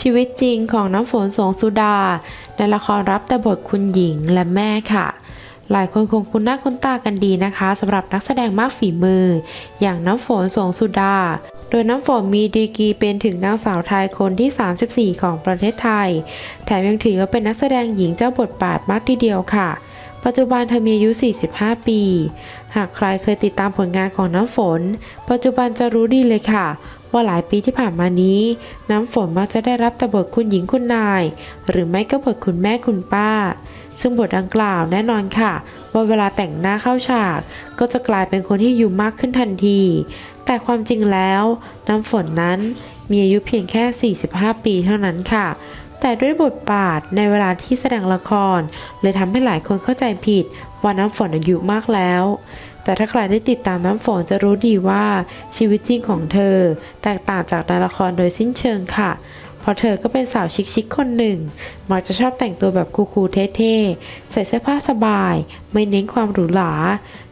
ชีวิตจริงของน้ำฝนสงสุดา ในละครรับแต่บทคุณหญิงและแม่ค่ะ หลายคนคงคุ้นหน้าคุ้นตากันดีนะคะสำหรับนักแสดงมากฝีมือ อย่างน้ำฝนสงสุดา โดยน้ำฝนมีดีกรีเป็นถึงนางสาวไทยคนที่ 34 ของประเทศไทย แถมยังถือว่าเป็นนักแสดงหญิงเจ้าบทบาทมากทีเดียวค่ะ ปัจจุบันเธอมีอายุ 45 ปี หากใครเคยติดตามผลงานของน้ำฝน ปัจจุบันจะรู้ดีเลยค่ะ ว่าหลายปีที่ผ่านมานี้ น้ำฝนมักจะได้รับแต่บทคุณหญิงคุณนาย หรือไม่ก็บทคุณแม่คุณป้า ซึ่งบทดังกล่าวแน่นอนค่ะ ว่าเวลาแต่งหน้าเข้าฉาก ก็จะกลายเป็นคนที่อายุมากขึ้นทันที แต่ความจริงแล้ว น้ำฝนนั้นมีอายุเพียงแค่ 45 ปีเท่านั้นค่ะแต่ด้วยบทบาทในเวลาที่แสดงละคร เลยทำให้หลายคนเข้าใจผิดว่าน้ำฝนอายุมากแล้ว แต่ถ้าใครได้ติดตามน้ำฝนจะรู้ดีว่าชีวิตจริงของเธอ แตกต่างจากในละครโดยสิ้นเชิงค่ะ เพราะเธอก็เป็นสาวชิคๆคนหนึ่ง มักจะชอบแต่งตัวแบบคูลๆเท่ๆ ใส่เสื้อผ้าสบาย ไม่เน้นความหรูหรา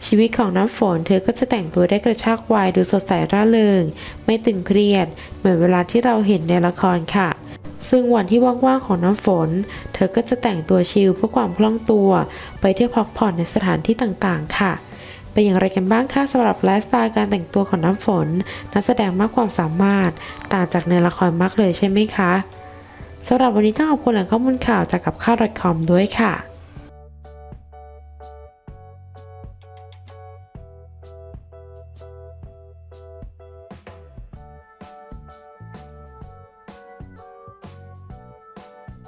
ชีวิตของน้ำฝนเธอก็จะแต่งตัวได้กระชากวัยดูสดใสร่าเริง ไม่ตึงเครียด เหมือนเวลาที่เราเห็นในละครค่ะซึ่งวันที่ว่างๆของน้ำฝน เธอก็จะแต่งตัวชิลเพื่อความคล่องตัว ไปเที่ยวพักผ่อนในสถานที่ต่างๆ ค่ะ เป็นอย่างไรกันบ้างคะสำหรับไลฟ์สไตล์การแต่งตัวของน้ำฝน นักแสดงมากความสามารถ ต่างจากในละครมากเลยใช่ไหมคะสำหรับวันนี้ต้องขอบคุณแหล่งข้อมูลข่าวจากกับข้าว .com ด้วยค่ะ